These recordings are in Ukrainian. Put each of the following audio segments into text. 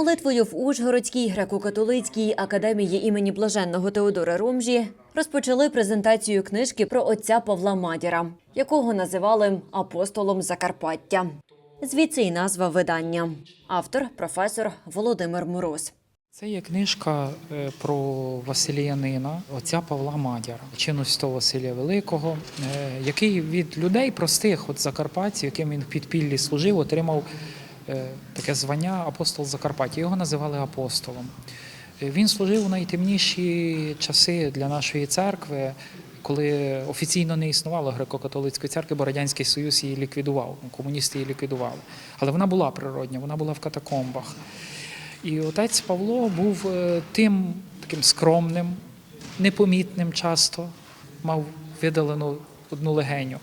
Молитвою в Ужгородській греко-католицькій академії імені Блаженного Теодора Ромжі розпочали презентацію книжки про отця Павла Мадіра, якого називали апостолом Закарпаття. Звідси й назва видання. Автор професор Володимир Мороз. Це є книжка е, про Василіянина, отця Павла Мадяра, чинності Василія Великого, е, який від людей простих, от закарпатців, яким він в підпіллі служив, отримав таке звання апостол Закарпаття. Його називали апостолом. Е, Він служив у найтемніші часи для нашої церкви. Коли офіційно не існувало греко-католицької церкви, бо Радянський Союз її ліквідував, ну, комуністи її ліквідували. Але вона була природня, вона була в катакомбах. І отець Павло був е, тим таким скромним, непомітним часто, мав видалену одну легеню.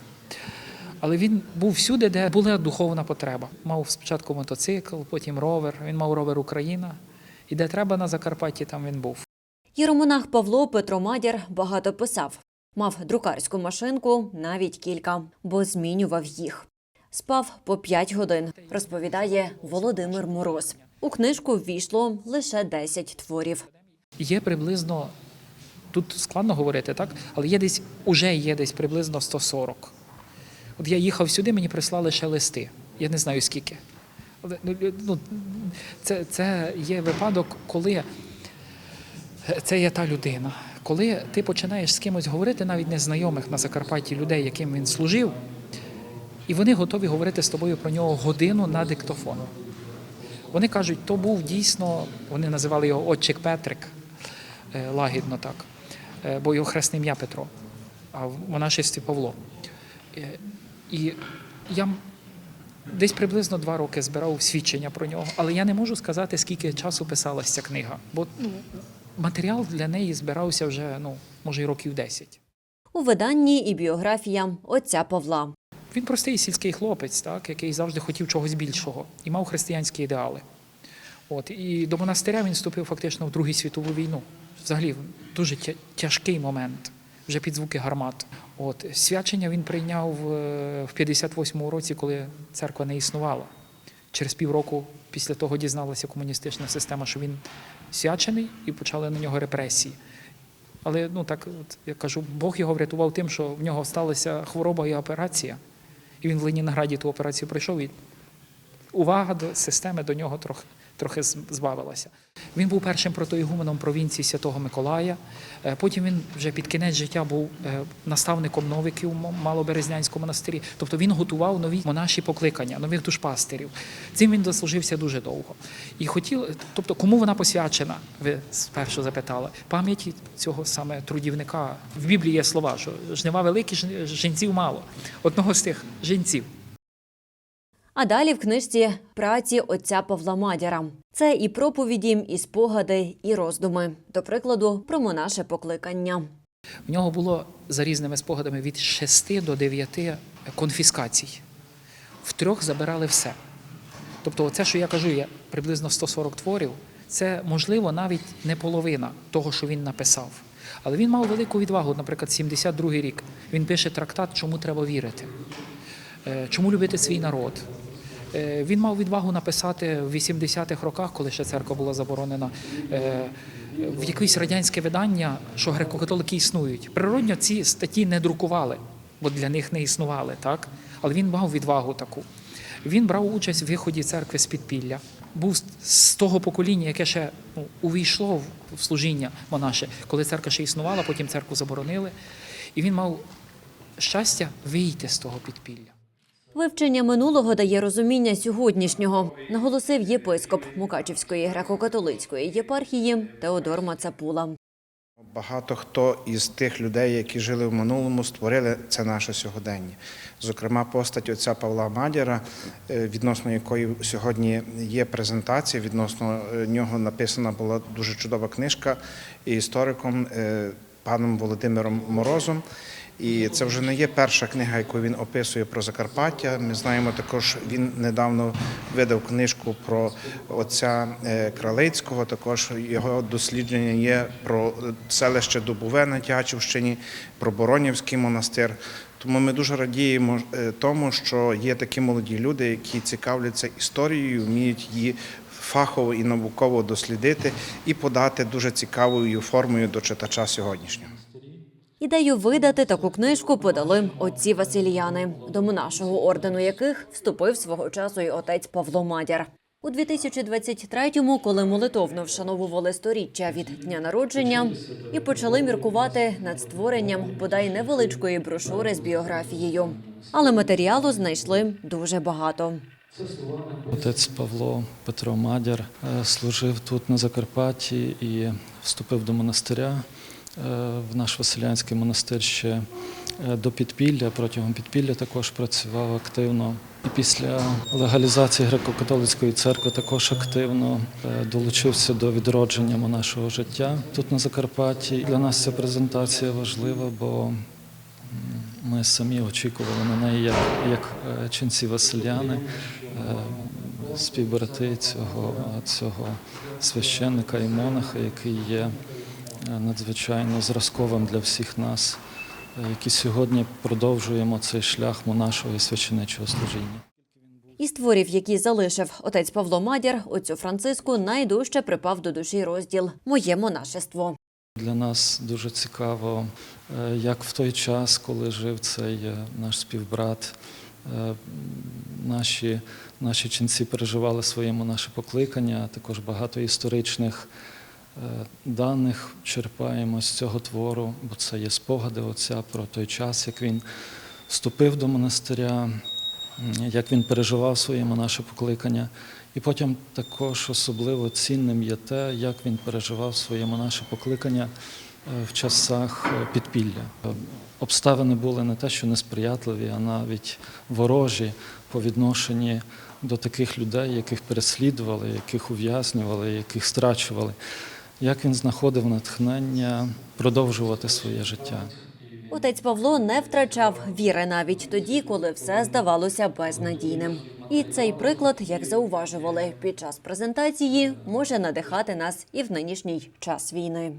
Але він був всюди, де була духовна потреба. Мав спочатку мотоцикл, потім ровер. Він мав ровер Україна. І де треба на Закарпатті, там він був. Єромонах Павло Петро Мадір багато писав. Мав друкарську машинку, навіть кілька, бо змінював їх. Спав по 5 годин, розповідає Володимир Мороз. У книжку ввійшло лише 10 творів. Є приблизно, тут складно говорити, так? Але є десь, уже є десь приблизно 140. От я їхав сюди, мені прислали ще листи. Я не знаю скільки. Ну, Ну, це, це є випадок, коли це є та людина. Коли ти починаєш з кимось говорити, навіть незнайомих на Закарпатті людей, яким він служив, і вони готові говорити з тобою про нього годину на диктофон. Вони кажуть, то був дійсно, вони називали його Отчик Петрик, е, лагідно так, е, бо його хресне ім'я Петро, а в монашестві Павло. І я десь приблизно два роки збирав свідчення про нього, але я не можу сказати, скільки часу писалася ця книга, бо ну, матеріал для неї збирався вже, ну, може, й років 10. У виданні і біографія отця Павла. Він простий сільський хлопець, так, який завжди хотів чогось більшого і мав християнські ідеали. От, і до монастиря він вступив фактично в Другу світову війну. Взагалі, дуже тяжкий момент, вже під звуки гармат. От, свячення він прийняв е, в 58-му році, коли церква не існувала. Через півроку після того дізналася комуністична система, що він свячений, і почали на нього репресії. Але ну так, от, я кажу, Бог його врятував тим, що в нього сталася хвороба і операція. І він в Ленінграді ту операцію пройшов, і увага до системи до нього трохи, трохи збавилася. Він був першим протоігуменом провінції Святого Миколая. Е, Потім він вже під кінець життя був е, наставником новиків в Малоберезнянському монастирі. Тобто він готував нові монаші покликання, нових душпастерів. Цим він дослужився дуже довго. І хотів, тобто, кому вона посвячена? Ви спершу запитали. Пам'яті цього саме трудівника. В Біблії є слова, що жнива великі, жінців мало. Одного з тих жінців. А далі в книжці праці отця Павла Мадяра. Це і проповіді, і спогади, і роздуми. До прикладу, про монаше покликання. В нього було за різними спогадами від 6 до 9 конфіскацій. В трьох забирали все. Тобто, це, що я кажу, є приблизно 140 творів, це можливо навіть не половина того, що він написав. Але він мав велику відвагу, наприклад, 72-й рік. Він пише трактат, чому треба вірити, Е, чому любити свій народ. Е, Він мав відвагу написати в 80-х роках, коли ще церква була заборонена, е, в якесь радянське видання, що греко-католики існують. Природньо ці статті не друкували, бо для них не існували, так? Але він мав відвагу таку. Він брав участь в виході церкви з підпілля. Був з- того покоління, яке ще ну, увійшло в служіння монаше, коли церква ще існувала, потім церкву заборонили. І він мав щастя вийти з того підпілля. Вивчення минулого дає розуміння сьогоднішнього, наголосив єпископ Мукачівської греко-католицької єпархії Теодор Мацапула. Багато хто із тих людей, які жили в минулому, створили це наше сьогодення. Зокрема, постать отця Павла Мадяра, е, відносно якої сьогодні є презентація, відносно е, нього написана була дуже чудова книжка істориком е, паном Володимиром Морозом. І це вже не є перша книга, яку він описує про Закарпаття. Ми знаємо також, він недавно видав книжку про отця е, Кралицького. Також його дослідження є про е, селище Дубове на Тячівщині, про Боронівський монастир. Тому ми дуже радіємо е, тому, що є такі молоді люди, які цікавляться історією, вміють її фахово і науково дослідити і подати дуже цікавою формою до читача сьогоднішнього. Ідею видати таку книжку подали отці Васильяни, до монашого ордену яких вступив свого часу і отець Павло Мадяр. У 2023-му, коли молитовно вшановували сторіччя від дня народження, і почали міркувати над створенням бодай невеличкої брошури з біографією. Але матеріалу знайшли дуже багато. Отець Павло Петро Мадяр е, служив тут на Закарпатті і вступив до монастиря в наш Василянський монастир ще е, до підпілля. Протягом підпілля також працював активно. І після легалізації греко-католицької церкви також активно е, долучився до відродження нашого життя тут на Закарпатті. Для нас ця презентація важлива, бо ми самі очікували на неї як, як е, ченці Василяни, е, співбрати цього, цього священника і монаха, який є е, надзвичайно зразковим для всіх нас, е, які сьогодні продовжуємо цей шлях монашого і священичого служіння. Із творів, які залишив отець Павло Мадяр, отцю Франциску найдужче припав до душі розділ Моє монашество. Для нас дуже цікаво, е, як в той час, коли жив цей е, наш співбрат, е, наші, наші ченці переживали своєму наше покликання, а також багато історичних е, даних черпаємо з цього твору, бо це є спогади отця про той час, як він вступив до монастиря, як він переживав своєму наше покликання. І потім також особливо цінним є те, як він переживав своєму наше покликання е, в часах е, підпілля. Е, Обставини були не те, що несприятливі, а навіть ворожі по відношенні до таких людей, яких переслідували, яких ув'язнювали, яких страчували. Як він знаходив натхнення продовжувати своє життя. Отець Павло не втрачав віри навіть тоді, коли все здавалося безнадійним. І цей приклад, як зауважували під час презентації, може надихати нас і в нинішній час війни.